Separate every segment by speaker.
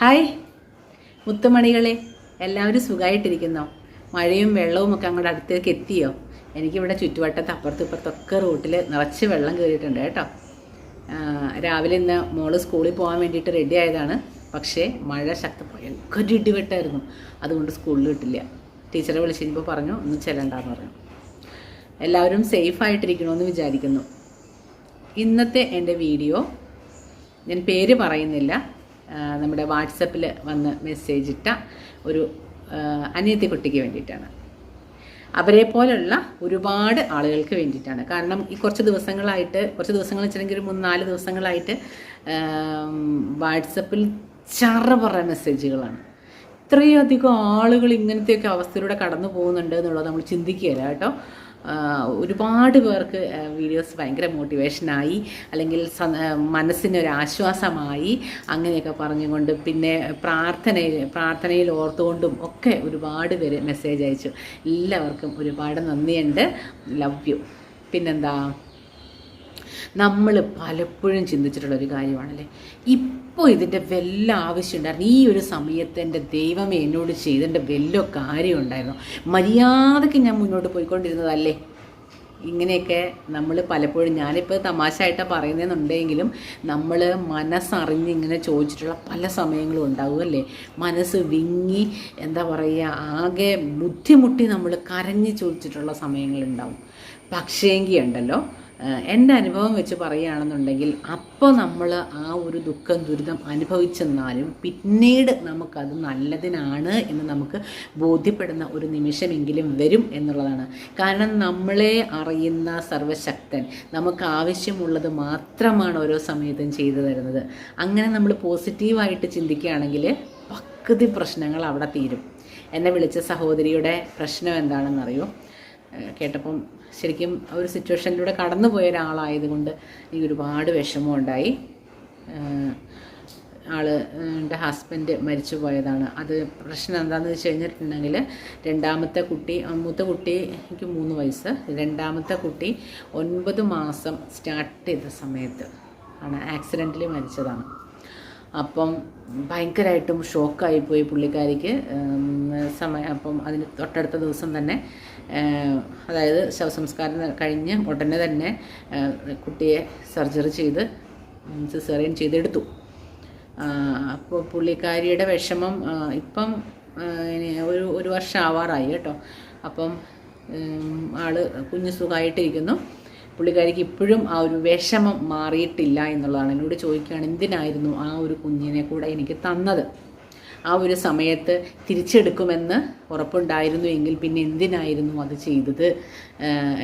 Speaker 1: Hi. മുത്തുമണികളെ എല്ലാവരും സുഖമായിട്ടിരിക്കുന്നോ മഴയും വെള്ളവും ഒക്കെ അങ്ങോട്ട് അടുത്തേക്ക് എത്തിയോ? എനിക്കിവിടെ ചുറ്റുവട്ടത്ത് അപ്പുറത്തും ഇപ്പുറത്തൊക്കെ റൂട്ടിൽ നിറച്ച് വെള്ളം കയറിയിട്ടുണ്ട് കേട്ടോ. രാവിലെ ഇന്ന് മോൾ സ്കൂളിൽ പോകാൻ വേണ്ടിയിട്ട് റെഡി ആയതാണ്. പക്ഷേ മഴ ശക്ത ഭയങ്കര ഇടിവെട്ടായിരുന്നു. അതുകൊണ്ട് സ്കൂളിൽ വിട്ടില്ല. ടീച്ചറെ വിളിച്ചപ്പോൾ പറഞ്ഞു ഒന്ന് ചെല്ലണ്ടെന്ന് പറഞ്ഞു. എല്ലാവരും സേഫ് സേഫായിട്ടിരിക്കണമെന്ന് വിചാരിക്കുന്നു. ഇന്നത്തെ എന്റെ വീഡിയോ ഞാൻ പേര് പറയുന്നില്ല. നമ്മുടെ വാട്സപ്പിൽ വന്ന് മെസ്സേജ് ഇട്ട ഒരു അനിയത്തി കുട്ടിക്ക് വേണ്ടിയിട്ടാണ്. അവരെ പോലുള്ള ഒരുപാട് ആളുകൾക്ക് വേണ്ടിയിട്ടാണ്. കാരണം ഈ കുറച്ച് ദിവസങ്ങളായിട്ട് കുറച്ച് ദിവസങ്ങൾ വെച്ചിട്ടുണ്ടെങ്കിൽ ഒരു മൂന്ന് നാല് ദിവസങ്ങളായിട്ട് വാട്സപ്പിൽ ചറ പറ മെസ്സേജുകളാണ് ഇത്രയധികം ആളുകൾ ഇങ്ങനത്തെയൊക്കെ അവസ്ഥയിലൂടെ കടന്നു പോകുന്നുണ്ട് എന്നുള്ളത് നമ്മൾ ചിന്തിക്കുകയില്ല കേട്ടോ. ഒരുപാട് പേർക്ക് വീഡിയോസ് ഭയങ്കര മോട്ടിവേഷനായി അല്ലെങ്കിൽ മനസ്സിനൊരാശ്വാസമായി അങ്ങനെയൊക്കെ പറഞ്ഞുകൊണ്ട് പിന്നെ പ്രാർത്ഥനയിൽ പ്രാർത്ഥനയിൽ ഓർത്തുകൊണ്ടും ഒക്കെ ഒരുപാട് പേര് മെസ്സേജ് അയച്ചു. എല്ലാവർക്കും ഒരുപാട് നന്ദിയുണ്ട്. ലവ് യു പിന്നെന്താ? നമ്മൾ പലപ്പോഴും ചിന്തിച്ചിട്ടുള്ള ഒരു കാര്യമാണല്ലേ? ഇപ്പോൾ ഇതിന്റെ വല്ല ആവശ്യമുണ്ടായിരുന്നു? ഈ ഒരു സമയത്ത് എന്റെ ദൈവമേ എന്നോട് ചെയ്തതിന്റെ വല്ല കാര്യം ഉണ്ടായിരുന്നു? മര്യാദയ്ക്ക് ഞാൻ മുന്നോട്ട് പോയിക്കൊണ്ടിരുന്നതല്ലേ? ഇങ്ങനെയൊക്കെ നമ്മൾ പലപ്പോഴും ഞാനിപ്പോൾ തമാശയായിട്ടാണ് പറയുന്നതെന്നുണ്ടെങ്കിലും നമ്മൾ മനസ്സറിഞ്ഞ് ഇങ്ങനെ ചോദിച്ചിട്ടുള്ള പല സമയങ്ങളും ഉണ്ടാവും അല്ലേ മനസ്സ് വിങ്ങി എന്താ പറയുക ആകെ ബുദ്ധിമുട്ടി നമ്മൾ കരഞ്ഞ് ചോദിച്ചിട്ടുള്ള സമയങ്ങളുണ്ടാവും. പക്ഷേങ്കിൽ ഉണ്ടല്ലോ എന്റെ അനുഭവം വെച്ച് പറയുകയാണെന്നുണ്ടെങ്കിൽ അപ്പോൾ നമ്മൾ ആ ഒരു ദുഃഖം ദുരിതം അനുഭവിച്ചെന്നാലും പിന്നീട് നമുക്കത് നല്ലതിനാണ് എന്ന് നമുക്ക് ബോധ്യപ്പെടുന്ന ഒരു നിമിഷമെങ്കിലും വരും എന്നുള്ളതാണ്. കാരണം നമ്മളെ അറിയുന്ന സർവശക്തൻ നമുക്ക് ആവശ്യമുള്ളത് മാത്രമാണ് ഓരോ സമയത്തും ചെയ്തു തരുന്നത്. അങ്ങനെ നമ്മൾ പോസിറ്റീവായിട്ട് ചിന്തിക്കുകയാണെങ്കിൽ പകുതി പ്രശ്നങ്ങൾ അവിടെ തീരും. എന്നെ വിളിച്ച സഹോദരിയുടെ പ്രശ്നം എന്താണെന്നറിയോ? കേട്ടപ്പം ശരിക്കും ഒരു സിറ്റുവേഷനിലൂടെ കടന്നു പോയ ഒരാളായതുകൊണ്ട് എനിക്ക് ഒരുപാട് വിഷമമുണ്ടായി ആൾ എന്റെ ഹസ്ബൻഡ് മരിച്ചു പോയതാണ്. അത് പ്രശ്നം എന്താണെന്ന് വെച്ച് കഴിഞ്ഞിട്ടുണ്ടെങ്കിൽ രണ്ടാമത്തെ കുട്ടി മൂത്ത കുട്ടി എനിക്ക് മൂന്ന് വയസ്സ്. രണ്ടാമത്തെ കുട്ടി ഒൻപത് മാസം സ്റ്റാർട്ട് ചെയ്ത സമയത്ത് ആണ് ആക്സിഡന്റിൽ മരിച്ചതാണ്. അപ്പം ഭയങ്കരമായിട്ടും ഷോക്കായിപ്പോയി പുള്ളിക്കാരിക്ക്. ഉം, സമയം അപ്പം അതിന് തൊട്ടടുത്ത ദിവസം തന്നെ അതായത് ശവസംസ്കാരം കഴിഞ്ഞ് ഉടനെ തന്നെ കുട്ടിയെ സർജറി ചെയ്ത് സിസേറിയൻ ചെയ്തെടുത്തു. അപ്പോൾ പുള്ളിക്കാരിയുടെ വിഷമം ഇപ്പം ഒരു ഒരു വർഷം ആവാറായി കേട്ടോ. അപ്പം ആൾ കുഞ്ഞ് സുഖമായിട്ടിരിക്കുന്നു പുള്ളിക്കാരിക്ക് ഇപ്പോഴും ആ ഒരു വിഷമം മാറിയിട്ടില്ല എന്നുള്ളതാണ് എന്നോട് ചോദിക്കുകയാണ് എന്തിനായിരുന്നു ആ ഒരു കുഞ്ഞിനെ കൂടെ എനിക്ക് തന്നത്? ആ ഒരു സമയത്ത് തിരിച്ചെടുക്കുമെന്ന് ഉറപ്പുണ്ടായിരുന്നു എങ്കിൽ പിന്നെ എന്തിനായിരുന്നു അത് ചെയ്തത്?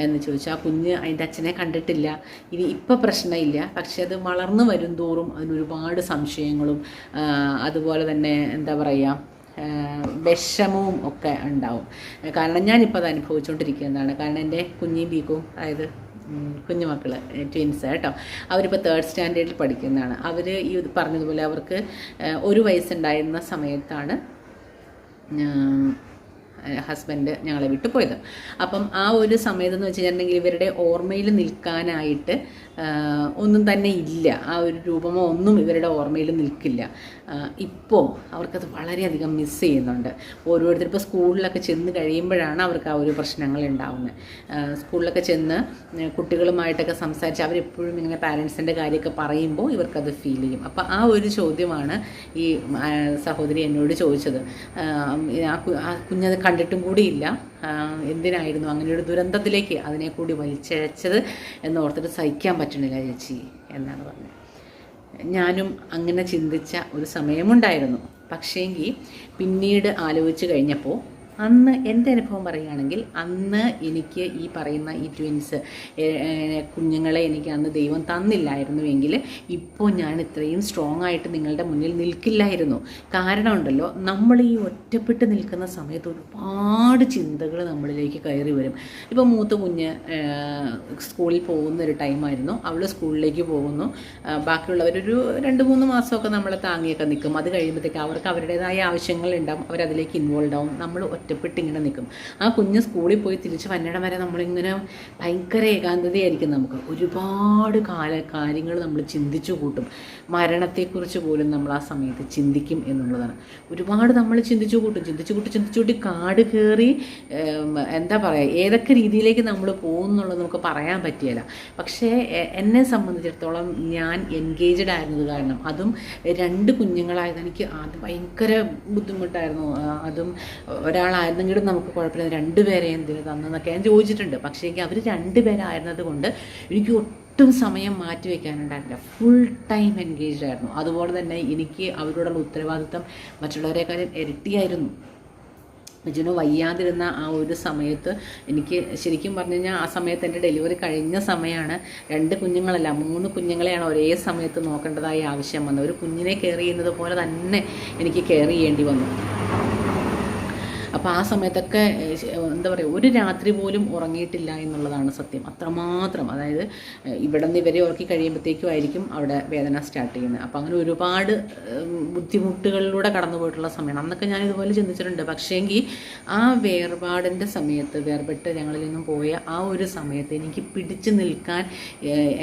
Speaker 1: എന്ന് ചോദിച്ചു. ആ കുഞ്ഞ് അതിന്റെ അച്ഛനെ കണ്ടിട്ടില്ല. ഇനി ഇപ്പം പ്രശ്നമില്ല. പക്ഷെ അത് വളർന്നു വരും തോറും അതിനൊരുപാട് സംശയങ്ങളും അതുപോലെ തന്നെ എന്താ പറയുക വിഷമവും ഒക്കെ ഉണ്ടാവും. കാരണം ഞാനിപ്പോൾ അത് അനുഭവിച്ചുകൊണ്ടിരിക്കുന്നതാണ് കാരണം എന്റെ കുഞ്ഞി ബീക്കും അതായത് കുഞ്ഞുമക്കൾ ട്വിൻസ് കേട്ടോ. അവരിപ്പോൾ തേർഡ് സ്റ്റാൻഡേർഡിൽ പഠിക്കുന്നതാണ്. അവർ ഈ പറഞ്ഞതുപോലെ അവർക്ക് ഒരു വയസ്സുണ്ടായിരുന്ന സമയത്താണ് ഹസ്ബൻഡ് ഞങ്ങളെ വിട്ടു പോയത് അപ്പം ആ ഒരു സമയത്തെന്ന് വെച്ച് കഴിഞ്ഞിട്ടുണ്ടെങ്കിൽ ഇവരുടെ ഓർമ്മയിൽ നിൽക്കാനായിട്ട് ഒന്നും തന്നെ ഇല്ല. ആ ഒരു രൂപമോ ഒന്നും ഇവരുടെ ഓർമ്മയിൽ നിൽക്കില്ല. ഇപ്പോൾ അവർക്കത് വളരെയധികം മിസ്സ് ചെയ്യുന്നുണ്ട്. ഓരോരുത്തർ ഇപ്പോൾ സ്കൂളിലൊക്കെ ചെന്ന് കഴിയുമ്പോഴാണ് അവർക്ക് ആ ഒരു പ്രശ്നങ്ങൾ ഉണ്ടാവുന്നത്. സ്കൂളിലൊക്കെ ചെന്ന് കുട്ടികളുമായിട്ടൊക്കെ സംസാരിച്ച് അവരെപ്പോഴും ഇങ്ങനെ പാരൻസിന്റെ കാര്യമൊക്കെ പറയുമ്പോൾ ഇവർക്കത് ഫീൽ ചെയ്യും. അപ്പോൾ ആ ഒരു ചോദ്യമാണ് ഈ സഹോദരി എന്നോട് ചോദിച്ചത്. ആ കുഞ്ഞത് കണ്ടിട്ടും കൂടിയില്ല. എന്തിനായിരുന്നു അങ്ങനെ ഒരു ദുരന്തത്തിലേക്ക് അതിനെ കൂടി വലിച്ചഴച്ചത് എന്ന് ഓർത്തിട്ട് സഹിക്കാൻ പറ്റണില്ല ചേച്ചി എന്നാണ് പറഞ്ഞത്. ഞാനും അങ്ങനെ ചിന്തിച്ച ഒരു സമയമുണ്ടായിരുന്നു. പക്ഷേങ്കിൽ പിന്നീട് ആലോചിച്ച് കഴിഞ്ഞപ്പോൾ അന്ന് എന്റെ അനുഭവം പറയുകയാണെങ്കിൽ അന്ന് എനിക്ക് ഈ പറയുന്ന ഈ ട്വിൻസ് കുഞ്ഞുങ്ങളെ എനിക്ക് അന്ന് ദൈവം തന്നില്ലായിരുന്നുവെങ്കിൽ ഇപ്പോൾ ഞാൻ ഇത്രയും സ്ട്രോങ് ആയിട്ട് നിങ്ങളുടെ മുന്നിൽ നിൽക്കില്ലായിരുന്നു. കാരണം ഉണ്ടല്ലോ നമ്മൾ ഈ ഒറ്റപ്പെട്ട് നിൽക്കുന്ന സമയത്ത് ഒരുപാട് ചിന്തകൾ നമ്മളിലേക്ക് കയറി വരും. ഇപ്പോൾ മൂത്ത കുഞ്ഞ് സ്കൂളിൽ പോകുന്ന ഒരു ടൈമായിരുന്നു അവൾ സ്കൂളിലേക്ക് പോകുന്നു. ബാക്കിയുള്ളവരൊരു രണ്ട് മൂന്ന് മാസമൊക്കെ നമ്മളെ താങ്ങിയൊക്കെ നിൽക്കും. അത് കഴിയുമ്പോഴത്തേക്ക് അവർക്ക് അവരുടേതായ ആവശ്യങ്ങളുണ്ടാവും അവരതിലേക്ക് ഇൻവോൾവ് ആവും. നമ്മൾ ഒറ്റപ്പെട്ട് ഇങ്ങനെ നിൽക്കും. ആ കുഞ്ഞ് സ്കൂളിൽ പോയി തിരിച്ച് വന്നിടം വരെ നമ്മളിങ്ങനെ ഭയങ്കര ഏകാന്തതയായിരിക്കും നമുക്ക്. ഒരുപാട് കാല കാര്യങ്ങൾ നമ്മൾ ചിന്തിച്ചു കൂട്ടും. മരണത്തെക്കുറിച്ച് പോലും നമ്മൾ ആ സമയത്ത് ചിന്തിക്കും എന്നുള്ളതാണ്. ഒരുപാട് നമ്മൾ ചിന്തിച്ചു കൂട്ടും. ചിന്തിച്ചു കൂട്ടി ചിന്തിച്ചു കൂട്ടി കാട് കയറി എന്താ പറയുക ഏതൊക്കെ രീതിയിലേക്ക് നമ്മൾ പോകും എന്നുള്ളത് നമുക്ക് പറയാൻ പറ്റിയല്ല. പക്ഷേ എന്നെ സംബന്ധിച്ചിടത്തോളം ഞാൻ എൻഗേജഡ് ആയിരുന്നത് കാരണം അതും രണ്ട് കുഞ്ഞുങ്ങളായത് എനിക്ക് ആദ്യം ഭയങ്കര ബുദ്ധിമുട്ടായിരുന്നു. അതും അതും ഒരാളായിരുന്നെങ്കിലും നമുക്ക് കുഴപ്പമില്ല. രണ്ടുപേരെ എന്തിനു തന്നെന്നൊക്കെ ഞാൻ ചോദിച്ചിട്ടുണ്ട്. പക്ഷേ എനിക്ക് അവർ രണ്ടുപേരായിരുന്നത് കൊണ്ട് എനിക്ക് ഒട്ടും സമയം മാറ്റി വയ്ക്കാനുണ്ടായിരുന്നില്ല ഫുൾ ടൈം എൻഗേജ്ഡ് ആയിരുന്നു. അതുപോലെ തന്നെ എനിക്ക് അവരോടുള്ള ഉത്തരവാദിത്തം മറ്റുള്ളവരെക്കാളും ഇരട്ടിയായിരുന്നു. ജിനു വയ്യാതിരുന്ന ആ ഒരു സമയത്ത് എനിക്ക് ശരിക്കും പറഞ്ഞു കഴിഞ്ഞാൽ ആ സമയത്ത് എന്റെ ഡെലിവറി കഴിഞ്ഞ സമയമാണ് രണ്ട് കുഞ്ഞുങ്ങളല്ല മൂന്ന് കുഞ്ഞുങ്ങളെയാണ് ഒരേ സമയത്ത് നോക്കേണ്ടതായി ആവശ്യം വന്നത്. ഒരു കുഞ്ഞിനെ കെയർ ചെയ്യുന്നത് പോലെ തന്നെ എനിക്ക് കെയർ ചെയ്യേണ്ടി വന്നു. അപ്പോൾ ആ സമയത്തൊക്കെ എന്താ പറയുക ഒരു രാത്രി പോലും ഉറങ്ങിയിട്ടില്ല എന്നുള്ളതാണ് സത്യം. അത്രമാത്രം അതായത് ഇവിടെ നിന്ന് ഇവരെ ഉറക്കി കഴിയുമ്പോഴത്തേക്കും ആയിരിക്കും അവിടെ വേദന സ്റ്റാർട്ട് ചെയ്യുന്നത്. അപ്പോൾ അങ്ങനെ ഒരുപാട് ബുദ്ധിമുട്ടുകളിലൂടെ കടന്നു പോയിട്ടുള്ള സമയമാണ്. അന്നൊക്കെ ഞാൻ ഇതുപോലെ ചിന്തിച്ചിട്ടുണ്ട്. പക്ഷേങ്കിൽ ആ വേർപാടിന്റെ സമയത്ത് വേർപെട്ട് ഞങ്ങളിൽ നിന്നും പോയ ആ ഒരു സമയത്ത് എനിക്ക് പിടിച്ചു നിൽക്കാൻ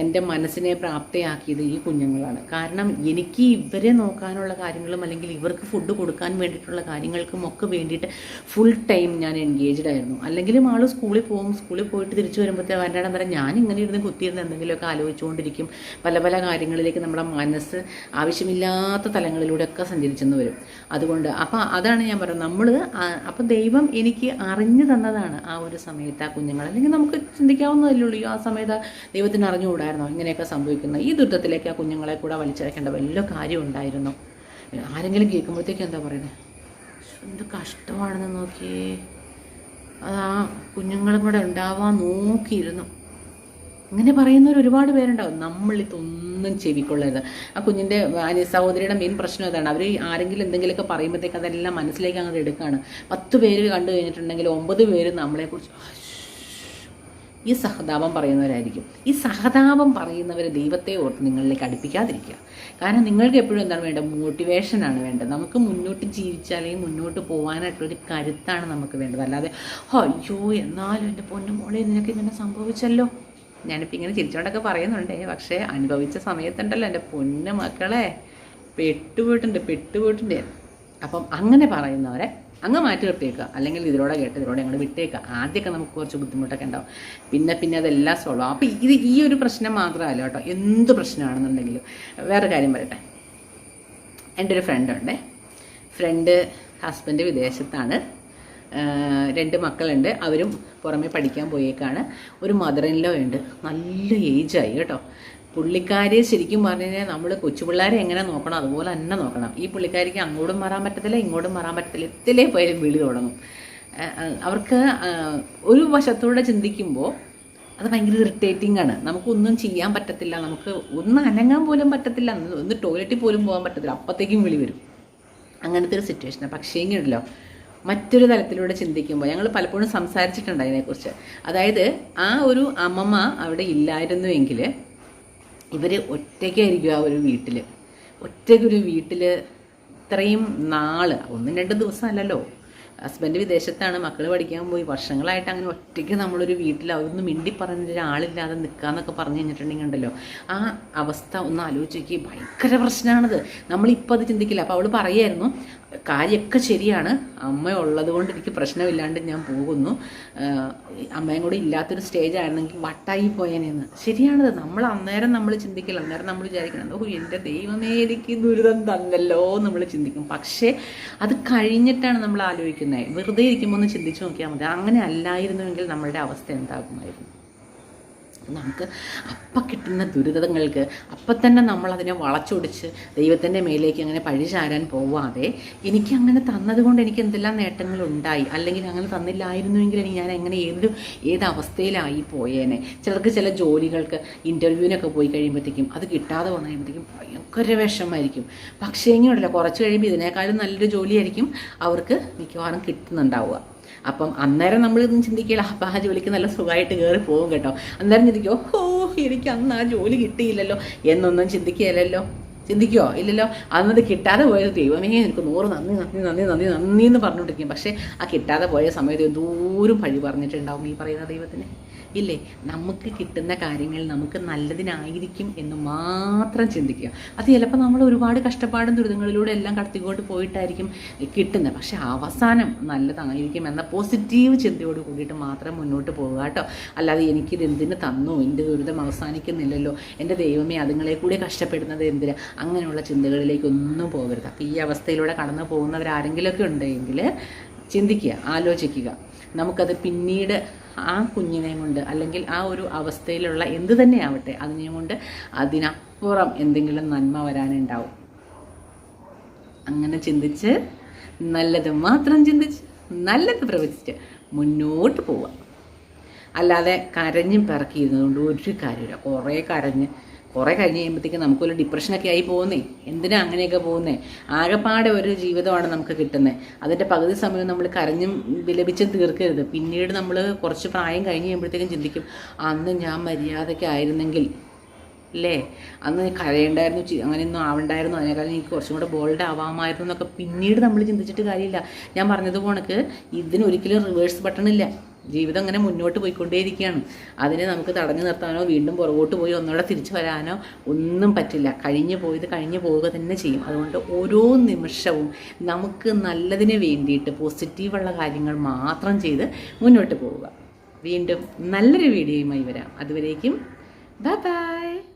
Speaker 1: എന്റെ മനസ്സിനെ പ്രാപ്തയാക്കിയത് ഈ കുഞ്ഞുങ്ങളാണ്. കാരണം എനിക്ക് ഇവരെ നോക്കാനുള്ള കാര്യങ്ങളും അല്ലെങ്കിൽ ഇവർക്ക് ഫുഡ് കൊടുക്കാൻ വേണ്ടിയിട്ടുള്ള കാര്യങ്ങൾക്കും ഒക്കെ വേണ്ടിയിട്ട് ഫുൾ ടൈം ഞാൻ എൻഗേജ്ഡ് ആയിരുന്നു. അല്ലെങ്കിലും ആൾ സ്കൂളിൽ പോകും സ്കൂളിൽ പോയിട്ട് തിരിച്ചു വരുമ്പോഴത്തേ വരണ്ടം പറഞ്ഞാൽ ഞാൻ ഇങ്ങനെ ഇരുന്ന് കുത്തിയിരുന്ന് എന്തെങ്കിലുമൊക്കെ ആലോചിച്ചുകൊണ്ടിരിക്കും. പല പല കാര്യങ്ങളിലേക്ക് നമ്മുടെ മനസ്സ് ആവശ്യമില്ലാത്ത തലങ്ങളിലൂടെയൊക്കെ സഞ്ചരിച്ചെന്ന് വരും. അതുകൊണ്ട് അപ്പോൾ അതാണ് ഞാൻ പറയുന്നത് നമ്മൾ അപ്പോൾ ദൈവം എനിക്ക് അറിഞ്ഞു തന്നതാണ് ആ ഒരു സമയത്ത് ആ കുഞ്ഞുങ്ങൾ അല്ലെങ്കിൽ നമുക്ക് ചിന്തിക്കാവുന്നതല്ലേ ഉള്ളൂ. ആ സമയത്ത് ദൈവത്തിന് അറിഞ്ഞുകൂടായിരുന്നോ? ഇങ്ങനെയൊക്കെ സംഭവിക്കുന്നത് ഈ ദുരിതത്തിലേക്ക് ആ കുഞ്ഞുങ്ങളെ കൂടെ വലിച്ചടക്കേണ്ട വല്ല കാര്യം ഉണ്ടായിരുന്നു? ആരെങ്കിലും കേൾക്കുമ്പോഴത്തേക്കും എന്താ പറയുന്നത് എന്ത് കഷ്ടമാണെന്ന് നോക്കിയേ. അത് ആ കുഞ്ഞുങ്ങളും കൂടെ ഉണ്ടാവാൻ നോക്കിയിരുന്നു. ഇങ്ങനെ പറയുന്നവർ ഒരുപാട് പേരുണ്ടാവും. നമ്മൾ ഇതൊന്നും ചെവിക്കൊള്ളരുത്. ആ കുഞ്ഞിന്റെ സഹോദരിയുടെ മെയിൻ പ്രശ്നം അതാണ് അവർ ആരെങ്കിലും എന്തെങ്കിലുമൊക്കെ പറയുമ്പോഴത്തേക്ക് അതെല്ലാം മനസ്സിലേക്ക് അങ്ങോട്ട് എടുക്കുകയാണ് പത്ത് പേര് കണ്ടു കഴിഞ്ഞിട്ടുണ്ടെങ്കിൽ ഒമ്പത് പേര് നമ്മളെക്കുറിച്ച് ഈ സഹതാപം പറയുന്നവരായിരിക്കും. ഈ സഹതാപം പറയുന്നവരെ ദൈവത്തെ ഓർത്ത് നിങ്ങളിലേക്ക് അടുപ്പിക്കാതിരിക്കുക. കാരണം നിങ്ങൾക്ക് എപ്പോഴും എന്താണ് വേണ്ടത്? മോട്ടിവേഷനാണ് വേണ്ടത്. നമുക്ക് മുന്നോട്ട് ജീവിച്ചാലേ മുന്നോട്ട് പോകാനായിട്ടൊരു കരുത്താണ് നമുക്ക് വേണ്ടത്. അല്ലാതെ അയ്യോ എന്നാലും എന്റെ പൊന്നു മോളെ നിനക്ക് ഇങ്ങനെ സംഭവിച്ചല്ലോ? ഞാനിപ്പോൾ ഇങ്ങനെ ചിരിച്ചോണ്ടൊക്കെ പറയുന്നുണ്ടേ. പക്ഷേ അനുഭവിച്ച സമയത്തുണ്ടല്ലോ എന്റെ പൊന്നു മക്കളെ. പെട്ടുപോയിട്ടുണ്ട് പെട്ടുപോയിട്ടുണ്ട്. അപ്പം അങ്ങനെ പറയുന്നവരെ അങ്ങ് മാറ്റി നിർത്തിയേക്കുക. അല്ലെങ്കിൽ ഇതിലൂടെ കേട്ട് ഇതിലൂടെ അങ്ങോട്ട് വിട്ടേക്കുക. ആദ്യമൊക്കെ നമുക്ക് കുറച്ച് ബുദ്ധിമുട്ടൊക്കെ ഉണ്ടാവും. പിന്നെ പിന്നെ അതെല്ലാം സോൾവ് അപ്പോൾ ഇത് ഈ ഒരു പ്രശ്നം മാത്രമല്ല കേട്ടോ. എന്ത് പ്രശ്നമാണെന്നുണ്ടെങ്കിലും. വേറെ കാര്യം പറയട്ടെ. എന്റെ ഒരു ഫ്രണ്ട് ഉണ്ടേ. ഫ്രണ്ട് ഹസ്ബൻഡ് വിദേശത്താണ്. രണ്ട് മക്കളുണ്ട്. അവരും പുറമെ പഠിക്കാൻ പോയേക്കാണ്. ഒരു മദർ ഇൻ ലോ ഉണ്ട്. നല്ല ഏജായി കേട്ടോ. പുള്ളിക്കാരി ശരിക്കും പറഞ്ഞു കഴിഞ്ഞാൽ നമ്മൾ കൊച്ചുപിള്ളേരെ എങ്ങനെ നോക്കണം അതുപോലെ തന്നെ നോക്കണം. ഈ പുള്ളിക്കാരിക്ക് അങ്ങോട്ടും മാറാൻ പറ്റത്തില്ല ഇങ്ങോട്ടും മാറാൻ പറ്റത്തില്ല. എത്തിലേ പോയാലും വിളി തുടങ്ങും. അവർക്ക് ഒരു വശത്തൂടെ ചിന്തിക്കുമ്പോൾ അത് ഭയങ്കര ഇറിറ്റേറ്റിംഗ് ആണ്. നമുക്കൊന്നും ചെയ്യാൻ പറ്റത്തില്ല നമുക്ക് ഒന്ന് അനങ്ങാൻ പോലും പറ്റത്തില്ല ഒന്ന് ഒന്ന് ടോയ്ലറ്റിൽ പോലും പോകാൻ പറ്റത്തില്ല. അപ്പത്തേക്കും വിളി വരും. അങ്ങനത്തെ ഒരു സിറ്റുവേഷനാണ് പക്ഷേ ഇങ്ങനെയല്ലോ മറ്റൊരു തലത്തിലൂടെ ചിന്തിക്കുമ്പോൾ ഞങ്ങൾ പലപ്പോഴും സംസാരിച്ചിട്ടുണ്ട് അതിനെക്കുറിച്ച്. അതായത് ആ ഒരു അമ്മമ്മ അവിടെ ഇല്ലായിരുന്നുവെങ്കിൽ ഇവർ ഒറ്റയ്ക്കായിരിക്കും ആ ഒരു വീട്ടിൽ ഒറ്റയ്ക്കൊരു വീട്ടിൽ ഇത്രയും നാൾ ഒന്നും രണ്ട് ദിവസം അല്ലല്ലോ ഹസ്ബൻഡ് വിദേശത്താണ് മക്കൾ പഠിക്കാൻ പോയി. വർഷങ്ങളായിട്ട് അങ്ങനെ ഒറ്റയ്ക്ക് നമ്മളൊരു വീട്ടിൽ അതൊന്നും മിണ്ടി പറഞ്ഞ ഒരാളില്ലാതെ നിൽക്കാന്നൊക്കെ പറഞ്ഞു കഴിഞ്ഞിട്ടുണ്ടെങ്കിൽ ഉണ്ടല്ലോ ആ അവസ്ഥ ഒന്ന് ആലോചിച്ച് നോക്കി ഭയങ്കര പ്രശ്നമാണത് നമ്മളിപ്പോൾ അത് ചിന്തിക്കില്ല. അപ്പോൾ അവൾ പറയായിരുന്നു കാര്യമൊക്കെ ശരിയാണ്. അമ്മ ഉള്ളത് കൊണ്ട് എനിക്ക് പ്രശ്നമില്ലാണ്ട് ഞാൻ പോകുന്നു. അമ്മയും കൂടി ഇല്ലാത്തൊരു സ്റ്റേജ് ആയിരുന്നെങ്കിൽ വട്ടായി പോയേനെന്ന്. ശരിയാണത്. നമ്മൾ അന്നേരം നമ്മൾ ചിന്തിക്കില്ല. അന്നേരം നമ്മൾ വിചാരിക്കണം ഓ എന്റെ ദൈവമേ എനിക്ക് ദുരിതം തന്നല്ലോ നമ്മൾ ചിന്തിക്കും. പക്ഷേ അത് കഴിഞ്ഞിട്ടാണ് നമ്മൾ ആലോചിക്കുന്നത്. വെറുതെ ഇരിക്കുമ്പോൾ ഒന്ന് ചിന്തിച്ച് നോക്കിയാൽ മതി. അങ്ങനെ അല്ലായിരുന്നുവെങ്കിൽ നമ്മളുടെ അവസ്ഥ എന്താകുമായിരുന്നു? നമുക്ക് അപ്പം കിട്ടുന്ന ദുരിതങ്ങൾക്ക് അപ്പം തന്നെ നമ്മളതിനെ വളച്ചൊടിച്ച് ദൈവത്തിന്റെ മേലേക്ക് അങ്ങനെ പഴി ചാരാൻ പോവാതെ എനിക്ക് അങ്ങനെ തന്നതുകൊണ്ട് എനിക്ക് എന്തെല്ലാം നേട്ടങ്ങളുണ്ടായി? അല്ലെങ്കിൽ അങ്ങനെ തന്നില്ലായിരുന്നുവെങ്കിൽ എനിക്ക് ഞാൻ എങ്ങനെ ഏത് ഏത് അവസ്ഥയിലായി പോയേനെ? ചിലർക്ക് ചില ജോലികൾക്ക് ഇന്റർവ്യൂവിനൊക്കെ പോയി കഴിയുമ്പോഴത്തേക്കും അത് കിട്ടാതെ വന്നു കഴിയുമ്പോഴത്തേക്കും ഭയങ്കര വിഷമായിരിക്കും പക്ഷേ ഇങ്ങനെയുണ്ടല്ലോ കുറച്ച് കഴിയുമ്പോൾ ഇതിനേക്കാളും നല്ലൊരു ജോലിയായിരിക്കും അവർക്ക് മിക്കവാറും കിട്ടുന്നുണ്ടാവുക. അപ്പം അന്നേരം നമ്മൾ ഇതൊന്നും ചിന്തിക്കില്ല അപ്പം ആ ജോലിക്ക് നല്ല സുഖമായിട്ട് കയറി പോകും കേട്ടോ. അന്നേരം ചിന്തിക്കും ഓ എനിക്ക് അന്ന് ആ ജോലി കിട്ടിയില്ലല്ലോ എന്നൊന്നും ചിന്തിക്കുകയല്ലോ ചിന്തിക്കുമോ ഇല്ലല്ലോ. അന്നത് കിട്ടാതെ പോയത് ദൈവമേ എനിക്ക് നൂറ് നന്ദി നന്ദി നന്ദി നന്ദി നന്ദി എന്ന് പറഞ്ഞുകൊണ്ടിരിക്കും പക്ഷേ ആ കിട്ടാതെ പോയ സമയത്ത് ദൂരം പഴി പറഞ്ഞിട്ടുണ്ടാവും ഈ പറയുന്ന ദൈവത്തിന്. ഇല്ലേ? നമുക്ക് കിട്ടുന്ന കാര്യങ്ങൾ നമുക്ക് നല്ലതിനായിരിക്കും എന്ന് മാത്രം ചിന്തിക്കുക. അത് ചിലപ്പോൾ നമ്മൾ ഒരുപാട് കഷ്ടപ്പാടും ദുരിതങ്ങളിലൂടെ എല്ലാം കടത്തിക്കൊണ്ട് പോയിട്ടായിരിക്കും കിട്ടുന്നത്. പക്ഷെ അവസാനം നല്ലതായിരിക്കും എന്ന പോസിറ്റീവ് ചിന്തയോട് കൂടിയിട്ട് മാത്രം മുന്നോട്ട് പോകുക കേട്ടോ. അല്ലാതെ എനിക്കിത് എന്തിന് തന്നു? എന്റെ ദുരിതം അവസാനിക്കുന്നില്ലല്ലോ. എന്റെ ദൈവമേ അതുങ്ങളെ കൂടി കഷ്ടപ്പെടുന്നത് എന്തിന്? അങ്ങനെയുള്ള ചിന്തകളിലേക്ക് ഒന്നും പോകരുത്. അപ്പോൾ ഈ അവസ്ഥയിലൂടെ കടന്നു പോകുന്നവരാരെങ്കിലുമൊക്കെ ഉണ്ടെങ്കിൽ ചിന്തിക്കുക ആലോചിക്കുക. നമുക്കത് പിന്നീട് ആ കുഞ്ഞിനെ കൊണ്ട് അല്ലെങ്കിൽ ആ ഒരു അവസ്ഥയിലുള്ള എന്ത് തന്നെ ആവട്ടെ അതിനെയും കൊണ്ട് അതിനപ്പുറം എന്തെങ്കിലും നന്മ വരാനുണ്ടാവും. അങ്ങനെ ചിന്തിച്ച് നല്ലത് മാത്രം ചിന്തിച്ച് നല്ലത് പ്രവചിച്ച് മുന്നോട്ട് പോവുക. അല്ലാതെ കരഞ്ഞും പിറക്കിയിരുന്നതുകൊണ്ട് ഒരു കാര്യമില്ല കുറേ കരഞ്ഞ് കുറേ കഴിഞ്ഞ് കഴിയുമ്പോഴത്തേക്കും നമുക്കൊരു ഡിപ്രഷനൊക്കെ ആയി പോകുന്നേ. എന്തിനാ അങ്ങനെയൊക്കെ പോകുന്നേ? ആകെപ്പാടെ ഒരു ജീവിതമാണ് നമുക്ക് കിട്ടുന്നത് അതിന്റെ പകുതി സമയം നമ്മൾ കരഞ്ഞും വിലപിച്ചും തീർക്കരുത്. പിന്നീട് നമ്മൾ കുറച്ച് പ്രായം കഴിഞ്ഞ് കഴിയുമ്പോഴത്തേക്കും ചിന്തിക്കും അന്ന് ഞാൻ മര്യാദയ്ക്ക് ആയിരുന്നെങ്കിൽ അല്ലേ അന്ന് കരയണ്ടായിരുന്നു അങ്ങനെയൊന്നും ആവണ്ടായിരുന്നു. അതിനേക്കാളും എനിക്ക് കുറച്ചും കൂടെ ബോൾഡ് ആവാമായിരുന്നു എന്നൊക്കെ പിന്നീട് നമ്മൾ ചിന്തിച്ചിട്ട് കാര്യമില്ല. ഞാൻ പറഞ്ഞത് പോണക്ക് ഇതിനൊരിക്കലും റിവേഴ്സ് ബട്ടൺ ഇല്ല. ജീവിതം അങ്ങനെ മുന്നോട്ട് പോയിക്കൊണ്ടേയിരിക്കുകയാണ്. അതിനെ നമുക്ക് തടഞ്ഞു നിർത്താനോ വീണ്ടും പുറകോട്ട് പോയി ഒന്നുകൂടെ തിരിച്ചു വരാനോ ഒന്നും പറ്റില്ല. കഴിഞ്ഞു പോയത് കഴിഞ്ഞു പോവുക തന്നെ ചെയ്യും. അതുകൊണ്ട് ഓരോ നിമിഷവും നമുക്ക് നല്ലതിന് വേണ്ടിയിട്ട് പോസിറ്റീവുള്ള കാര്യങ്ങൾ മാത്രം ചെയ്ത് മുന്നോട്ട് പോവുക. വീണ്ടും നല്ലൊരു വീഡിയോയുമായി വരാം. അതുവരേക്കും ബൈ ബൈ